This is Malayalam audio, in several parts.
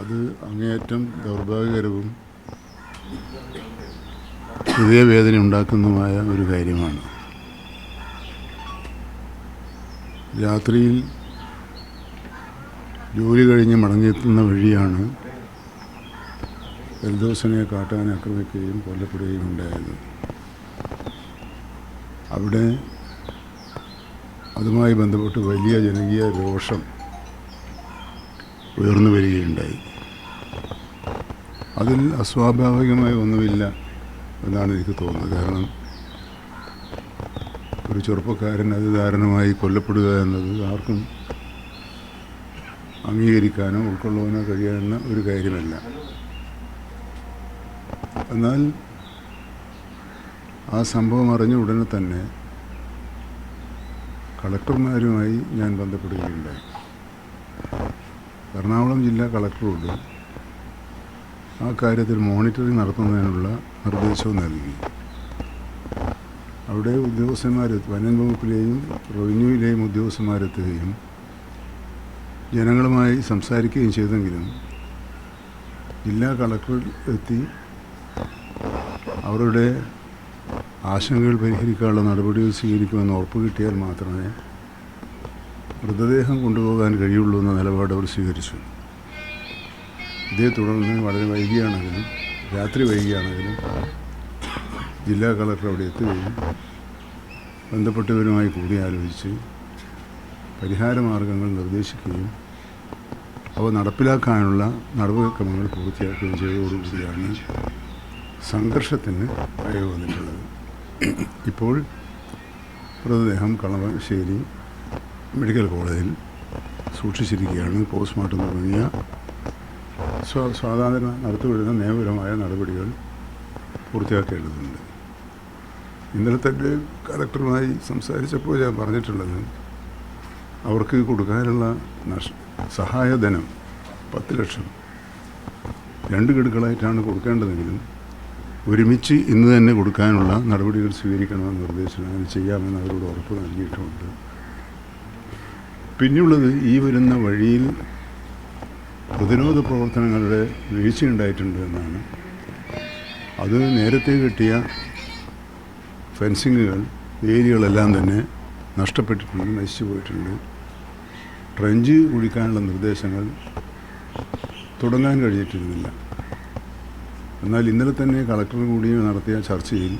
അത് അങ്ങേയറ്റം ദൗർഭാഗ്യകരവും ഹൃദയവേദന ഉണ്ടാക്കുന്നതുമായ ഒരു കാര്യമാണ്. രാത്രിയിൽ ജോലി കഴിഞ്ഞ് മടങ്ങിയെത്തുന്ന വഴിയാണ് എൽദോസനെ കാട്ടാൻ ആക്രമിക്കുകയും കൊല്ലപ്പെടുകയും ഉണ്ടായത്. അവിടെ അതുമായി ബന്ധപ്പെട്ട് വലിയ ജനകീയ രോഷം ഉയർന്നു വരികയുണ്ടായി. അതിൽ അസ്വാഭാവികമായി ഒന്നുമില്ല എന്നാണ് എനിക്ക് തോന്നുന്നത്. കാരണം ഒരു ചെറുപ്പക്കാരൻ അതിദാരുണമായി കൊല്ലപ്പെടുക എന്നത് ആർക്കും അംഗീകരിക്കാനോ ഉൾക്കൊള്ളുവാനോ കഴിയാവുന്ന ഒരു കാര്യമല്ല. എന്നാൽ ആ സംഭവം അറിഞ്ഞ ഉടനെ തന്നെ കളക്ടർമാരുമായി ഞാൻ ബന്ധപ്പെടുകയുണ്ടായി. എറണാകുളം ജില്ലാ കളക്ടറോട് ആ കാര്യത്തിൽ മോണിറ്ററിംഗ് നടത്തുന്നതിനുള്ള നിർദ്ദേശവും നൽകി. അവിടെ ഉദ്യോഗസ്ഥന്മാർ വനം വകുപ്പിലെയും റവന്യൂവിലെയും ഉദ്യോഗസ്ഥന്മാരെത്തുകയും ജനങ്ങളുമായി സംസാരിക്കുകയും ചെയ്തെങ്കിലും ജില്ലാ കളക്ടർ എത്തി അവരുടെ ആശങ്കകൾ പരിഹരിക്കാനുള്ള നടപടികൾ സ്വീകരിക്കുമെന്ന് ഉറപ്പ് കിട്ടിയാൽ മാത്രമേ മൃതദേഹം കൊണ്ടുപോകാൻ കഴിയുള്ളൂ എന്ന നിലപാട് അവർ സ്വീകരിച്ചു. ഇതേ തുടർന്ന് വളരെ വൈകിയാണെങ്കിലും രാത്രി വൈകിയാണെങ്കിലും ജില്ലാ കളക്ടർ അവിടെ എത്തുകയും ബന്ധപ്പെട്ടവരുമായി കൂടിയാലോചിച്ച് പരിഹാരമാർഗങ്ങൾ നിർദ്ദേശിക്കുകയും അവ നടപ്പിലാക്കാനുള്ള നടപടിക്രമങ്ങൾ പൂർത്തിയാക്കുകയും ചെയ്തതോടുകൂടിയാണ് സംഘർഷത്തിന് അയവ് വന്നിട്ടുള്ളത്. ഇപ്പോൾ മൃതദേഹം കളമശ്ശേരി മെഡിക്കൽ കോളേജിൽ സൂക്ഷിച്ചിരിക്കുകയാണ് പോസ്റ്റ്മോർട്ടം തുടങ്ങിയ സ്വാ സ്വാതന്ത്ര്യം നടത്തിവരുന്ന നിയമപരമായ നടപടികൾ പൂർത്തിയാക്കേണ്ടതുണ്ട്. ഇന്നലെ തന്നെ കലക്ടറുമായി സംസാരിച്ചപ്പോൾ ഞാൻ പറഞ്ഞിട്ടുള്ളത് അവർക്ക് കൊടുക്കാനുള്ള നഷ് സഹായധനം പത്ത് ലക്ഷം. രണ്ട് ഗഡുക്കളായിട്ടാണ് കൊടുക്കേണ്ടതെങ്കിലും ഒരുമിച്ച് ഇന്ന് തന്നെ കൊടുക്കാനുള്ള നടപടികൾ സ്വീകരിക്കണമെന്ന് നിർദ്ദേശം അങ്ങനെ ചെയ്യാമെന്ന് അവരോട് ഉറപ്പ് നൽകിയിട്ടുമുണ്ട് പിന്നെയുള്ളത് ഈ വരുന്ന വഴിയിൽ പ്രതിരോധ പ്രവർത്തനങ്ങളുടെ വീഴ്ചയുണ്ടായിട്ടുണ്ട് എന്നാണ്. അത് നേരത്തെ കിട്ടിയ ഫെൻസിങ്ങുകൾ ഏരിയകളെല്ലാം തന്നെ നഷ്ടപ്പെട്ടിട്ടുണ്ട് നശിച്ചു പോയിട്ടുണ്ട്. ട്രെഞ്ച് കുഴിക്കാനുള്ള നിർദ്ദേശങ്ങൾ തുടങ്ങാൻ കഴിഞ്ഞിട്ടിരുന്നില്ല. എന്നാൽ ഇന്നലെ തന്നെ കളക്ടർ കൂടി നടത്തിയ ചർച്ചയിൽ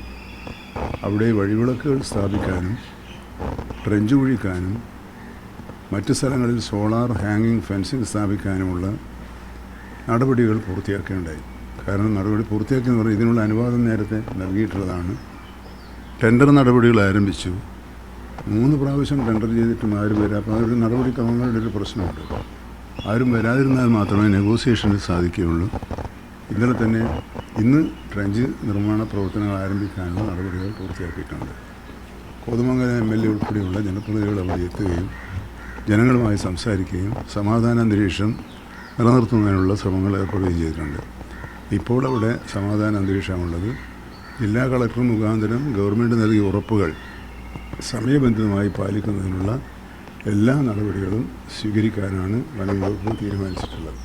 അവിടെ വഴിവിളക്കുകൾ സ്ഥാപിക്കാനും ട്രെഞ്ച് കുഴിക്കാനും മറ്റ് സ്ഥലങ്ങളിൽ സോളാർ ഹാങ്ങിങ് ഫെൻസിങ് സ്ഥാപിക്കാനുമുള്ള നടപടികൾ പൂർത്തിയാക്കേണ്ടായി. കാരണം നടപടി പൂർത്തിയാക്കിയെന്ന് പറഞ്ഞാൽ ഇതിനുള്ള അനുവാദം നേരത്തെ നൽകിയിട്ടുള്ളതാണ്. ടെൻഡർ നടപടികൾ ആരംഭിച്ചു. മൂന്ന് പ്രാവശ്യം ടെൻഡർ ചെയ്തിട്ടും ആരും വരാം അപ്പോൾ അതൊരു നടപടിക്രമങ്ങളുടെ ഒരു പ്രശ്നമുണ്ട്. ആരും വരാതിരുന്നാൽ മാത്രമേ നെഗോസിയേഷന് സാധിക്കുകയുള്ളൂ. ഇന്നലെ തന്നെ ഇന്ന് ട്രഞ്ച് നിർമ്മാണ പ്രവർത്തനങ്ങൾ ആരംഭിക്കാനുള്ള നടപടികൾ പൂർത്തിയാക്കിയിട്ടുണ്ട്. കോതമംഗലം എം എൽ എ ഉൾപ്പെടെയുള്ള ജനപ്രതിനിധികൾ അവിടെ എത്തുകയും ജനങ്ങളുമായി സംസാരിക്കുകയും സമാധാന അന്തരീക്ഷം നിലനിർത്തുന്നതിനുള്ള ശ്രമങ്ങൾ ഏർപ്പെടുകയും ചെയ്തിട്ടുണ്ട്. ഇപ്പോൾ അവിടെ സമാധാന അന്തരീക്ഷമുള്ളത് ജില്ലാ കളക്ടർ മുഖാന്തരം ഗവൺമെന്റ് നൽകിയ ഉറപ്പുകൾ സമയബന്ധിതമായി പാലിക്കുന്നതിനുള്ള എല്ലാ നടപടികളും സ്വീകരിക്കാനാണ് വനം വകുപ്പ് തീരുമാനിച്ചിട്ടുള്ളത്.